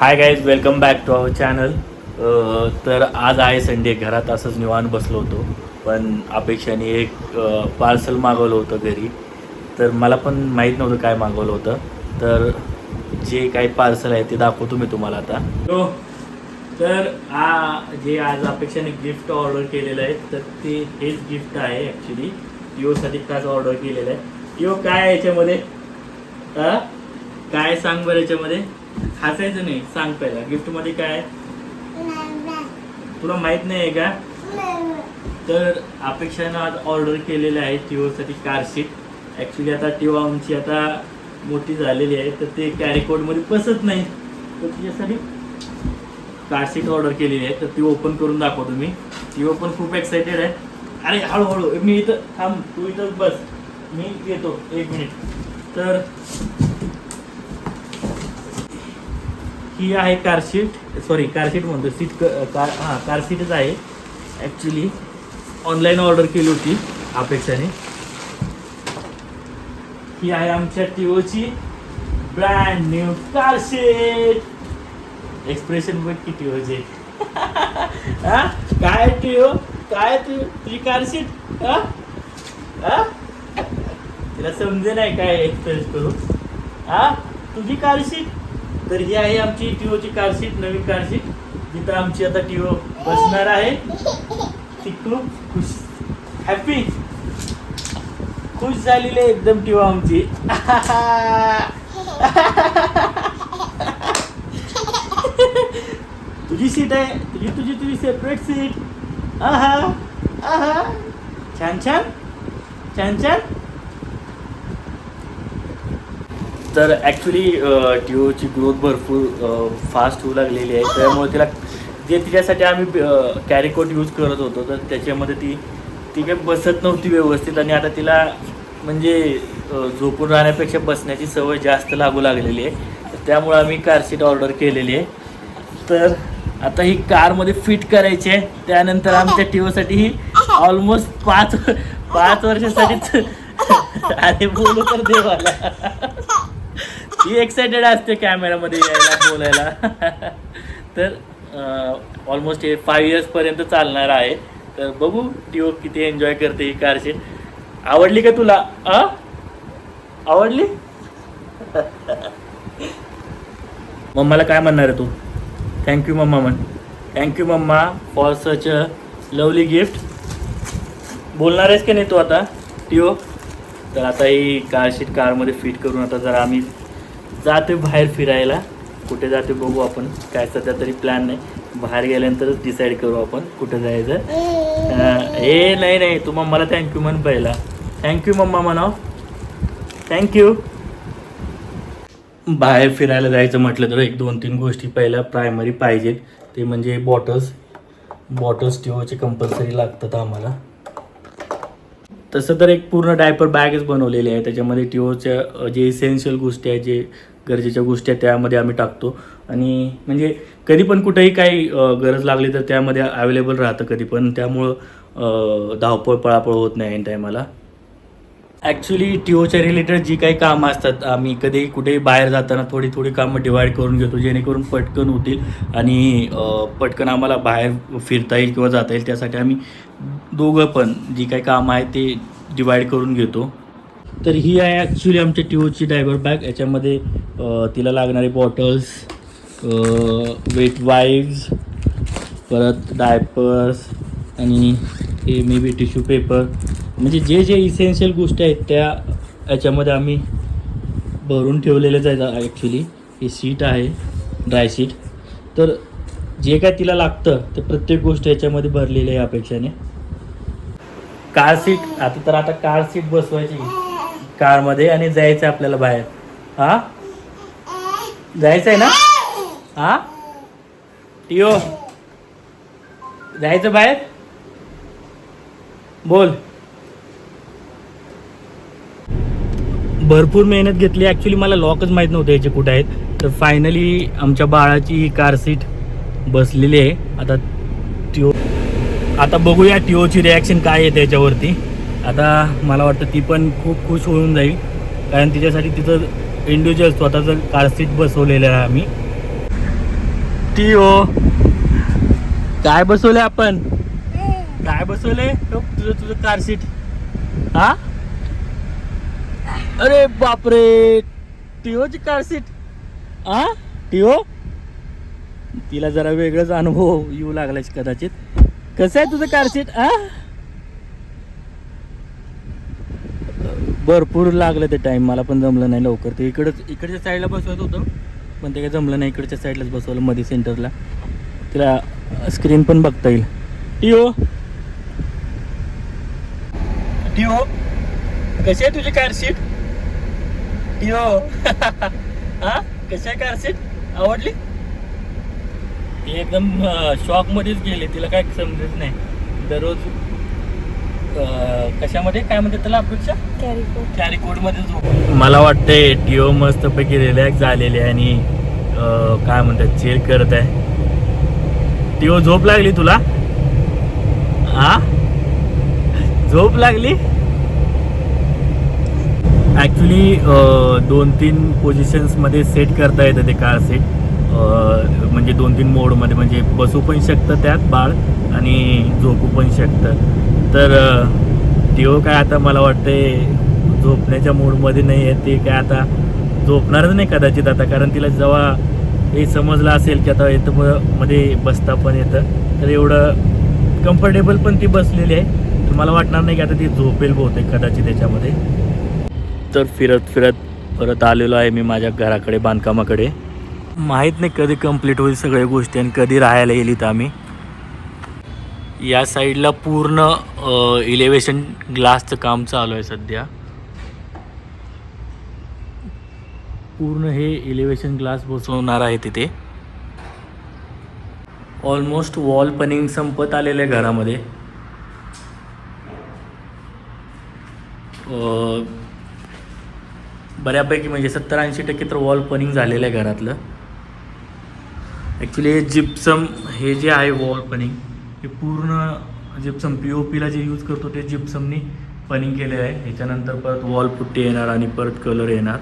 Hi guys welcome back to our channel तर आज आहे संडे घरात असंच निवान बसलो होतो. पण अपेक्षाने एक पार्सल मागवलं होतं घरी. तर मला पण माहीत नव्हतं काय मागवलं होतं. तर जे काही पार्सल आहे ते दाखवतो मी तुम्हाला आता. हो. तर आ जे आज अपेक्षाने गिफ्ट ऑर्डर केलेलं आहे तर ते हेच गिफ्ट आहे ॲक्च्युली योसाठी काच ऑर्डर केलेलं आहे. यो काय आहे याच्यामध्ये? काय सांग बरं याच्यामध्ये? हसायचं नाही. सांग पहिला. गिफ्टमध्ये काय तुला माहीत नाही आहे का? तर अपेक्षानं आज ऑर्डर केलेले आहे टिओसाठी कार सीट ॲक्च्युली आता टिओ आमची आता मोठी झालेली आहे. तर ते कॅरी कोडमध्ये बसत नाही. तर तिच्यासाठी कार सीट ऑर्डर केलेली आहे. तर ती ओपन करून दाखवतो मी. टिओ पण खूप एक्साइटेड आहे. अरे हळूहळू. मी इथं थांब. तू इथं बस. मी येतो. एक मिनिट तर ही आहे कारशीट सॉरी कारशीट म्हणतो. सीट क कार हां कारशीटच आहे. ॲक्च्युली ऑनलाईन ऑर्डर केली होती अपेक्षाने. ही आहे आमच्या टिओची brand new car seat expression बघ की टिओचे. हा? काय टिओ? काय तू? तुझी कारशीट हा? हा? तिला समजे नाही काय एक्सप्रेस करू. हा? तुझी कारशीट तर ही आहे आमची टिओची कार सीट नवीन कारशीट जिथं आमची आता टीओ बसणार आहे. ती खूप खुश. हॅपी खुश झालेली आहे एकदम टीओ आमची. तुझी सीट आहे. तुझी तुझी तुझी सेपरेट सीट आहा. आहा. छान छान. छान छान. तर ॲक्च्युली टिओची ग्रोथ भरपूर फास्ट होऊ लागलेली आहे. त्यामुळे तिला जे तिच्यासाठी आम्ही कॅरी कोट यूज करत होतो तर त्याच्यामध्ये ती ती काही बसत नव्हती व्यवस्थित आणि आता तिला म्हणजे झोपून राहण्यापेक्षा बसण्याची सवय जास्त लागू लागलेली आहे. तर त्यामुळे आम्ही कार सीट ऑर्डर केलेली आहे. तर आता ही कारमध्ये फिट करायची आहे. त्यानंतर आमच्या टिओसाठी ही ऑलमोस्ट पाच पाच वर्षासाठीच अरे बोलू तर देवाला. ही एक्सायटेड असते कॅमेरामध्ये यायला बोलायला. तर ऑलमोस्ट हे फाईव्ह इयर्सपर्यंत चालणार आहे. तर बघू टिओ किती एन्जॉय करते ही कार आवडली का तुला? आ आवडली? मम्माला काय म्हणणार आहे तू? थँक्यू मम्मा म्हण. Thank you mamma for such a lovely gift बोलणार आहेस की नाही तू आता? टिओ तर आता ही कार शीट कारमध्ये फिट करून आता जरा आम्ही जाते बाहेर फिरायला. कुठे जाते बघू आपण. काय सध्या तरी प्लॅन नाही. बाहेर गेल्यानंतरच डिसाईड करू आपण कुठं जायचं. हे ए नाही. नाही तू मम्माला थँक्यू म्हण पहिला. थँक्यू मम्मा म्हणाव. थँक्यू बाहेर फिरायला जायचं म्हटलं तर एक दोन तीन गोष्टी पहिल्या प्रायमरी पाहिजेत. ते म्हणजे बॉटल्स बॉटल्स ठेवायचे कंपल्सरी लागतात आम्हाला. तसं तर एक पूर्ण डायपर बॅगच बनवलेली आहे. त्याच्यामध्ये टिओच्या जे इसेन्शियल गोष्टी आहेत जे गरजेच्या गोष्टी आहेत त्यामध्ये आम्ही टाकतो. आणि म्हणजे कधी पण कुठेही काही गरज लागली तर त्यामध्ये अवेलेबल राहतं कधी पण. त्यामुळं धावपळ पळापळ होत नाही ऐन टायमाला ॲक्च्युली टिओच्या रिलेटेड जी काही कामं असतात आम्ही कधी कुठेही बाहेर जाताना थोडी थोडी कामं डिवाईड करून घेतो जेणेकरून पटकन होतील आणि पटकन आम्हाला बाहेर फिरता येईल किंवा जाता येईल. त्यासाठी आम्ही दोघं पण जी काही कामं आहेत ते डिवाईड करून घेतो. तर ही आहे ॲक्च्युली आमच्या टिओची डायवर बॅग याच्यामध्ये तिला लागणारे बॉटल्स वेट वाईव्स परत डायपर्स आणि हे मे बी टिश्यू पेपर म्हणजे जे जे इसेन्शियल गोष्टी आहेत त्या याच्यामध्ये आम्ही भरून ठेवलेलेच आहेत ॲक्च्युली ही सीट आहे ड्राय सीट तर जे काय तिला लागतं ते प्रत्येक गोष्ट याच्यामध्ये भरलेली आहे अपेक्षाने. कार सीट आता तर आता कार सीट बसवायची. कारमध्ये आणि जायचं आहे आपल्याला बाहेर. हा? जायचं आहे ना? हा? टिओ जायचं बाहेर? बोल. भरपूर मेहनत घेतली. ॲक्च्युली मला लॉकच माहीत नव्हतं याचे कुठे आहेत. तर फायनली आमच्या बाळाची ही कार सीट बसलेली आहे. आता टिओ आता बघूया टिओची रिॲक्शन काय आहे त्याच्यावरती. आता मला वाटतं ती पण खूप खुश होऊन जाईल. कारण तिच्यासाठी तिचं इंडिव्हिज्युअल स्वतःचं कार सीट बसवलेलं आहे आम्ही. टी हो काय बसवले आपण? काय बसवले तुझं तुझं कार सीट हा? अरे बापरे. टिओची कार सीट आ? टिओ? तिला जरा वेगळाच अनुभव येऊ लागलाय कदाचित. कसं आहे तुझं कार सीट आ? भरपूर लागलं ते टाइम मला पण जमलं नाही लवकर. ते इकडच इकडच्या साईडला बसवत होतं. पण ते काय जमलं नाही. इकडच्या साईडलाच बसवलं मध्ये सेंटरला तिला स्क्रीन पण बघता येईल. टिओ? टिओ? कशी आहे तुझी कार सीट टिओ हा? कशी आहे कार सीट आवडली? ती एकदम शॉक मध्येच गेली. तिला काय समजत नाही. दररोज कशामध्ये? काय म्हणतात त्याला अपेक्षा कॅरी कोडमध्ये झोप. मला वाटते टिओ मस्त पैकी रिलॅक्स झालेली आहे आणि अं, काय म्हणतात चेल करत आहे. टिओ झोप लागली तुला? हा? झोप लागली? ॲक्च्युली दोन तीन पोझिशन्समध्ये सेट करता येतं ते कार सेट म्हणजे दोन तीन मोडमध्ये म्हणजे बसू पण शकतं त्यात बाळ आणि झोपू पण शकतं. तर टिओ काय आता मला वाटते झोपण्याच्या मूडमध्ये नाही आहे ते काय आता झोपणारच नाही कदाचित आता कारण तिला जेव्हा हे समजलं असेल की आता येतं म- मध्ये बसता पण येतं तर एवढं कम्फर्टेबल पण ती बसलेली आहे. तर मला वाटणार नाही की आता ती झोपेल बहुतेक कदाचित त्याच्यामध्ये तर फिरत फिरत परत आलेलो आहे मी माझ्या घराकडे बांधकामाकडे. माहीत नाही कधी कंप्लीट होईल सगळ्या गोष्टी आणि कधी राहायला येईल इथं आम्ही. या साईडला पूर्ण इलेव्हेशन ग्लासचं काम चालू आहे सध्या. पूर्ण हे इलेव्हेशन ग्लास बसवणार आहे तिथे. ऑलमोस्ट वॉल पनिंग संपत आलेलं आहे घरामध्ये. बऱ्यापैकी म्हणजे सत्तर ऐंशी टक्के तर वॉल पनिंग झालेलं आहे घरातलं. ॲक्च्युली हे जिप्सम हे जे आहे वॉल पनिंग हे पूर्ण जिप्सम पी ओ पीला जे यूज करतो ते जिप्समनी पनिंग केले आहे. ह्याच्यानंतर परत वॉल पुट्टी येणार आणि परत कलर येणार.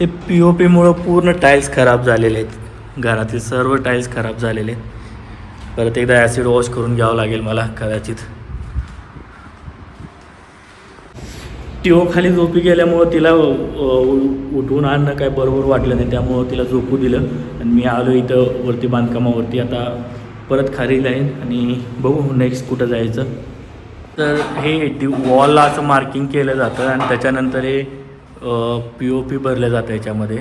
हे पी ओ पीमुळं पूर्ण टाईल्स खराब झालेले आहेत. घरातील सर्व टाईल्स खराब झालेले आहेत. परत एकदा ॲसिड वॉश करून घ्यावं लागेल मला कदाचित. टिओखाली झोपी गेल्यामुळं तिला उठवून आणणं काय बरोबर वाटलं नाही. त्यामुळं तिला झोपू दिलं. आणि मी आलो इथं वरती बांधकामावरती. आता परत खाली जाईन आणि बघू नेक्स्ट कुठं जायचं. तर हे ती वॉलला असं मार्किंग केलं जातं आणि त्याच्यानंतर हे पी ओ पी भरलं जातं याच्यामध्ये.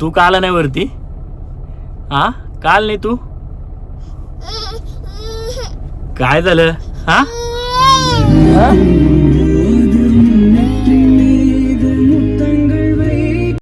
तू का आला नाही वरती? हां काल नाही तू? काय झालं? हा?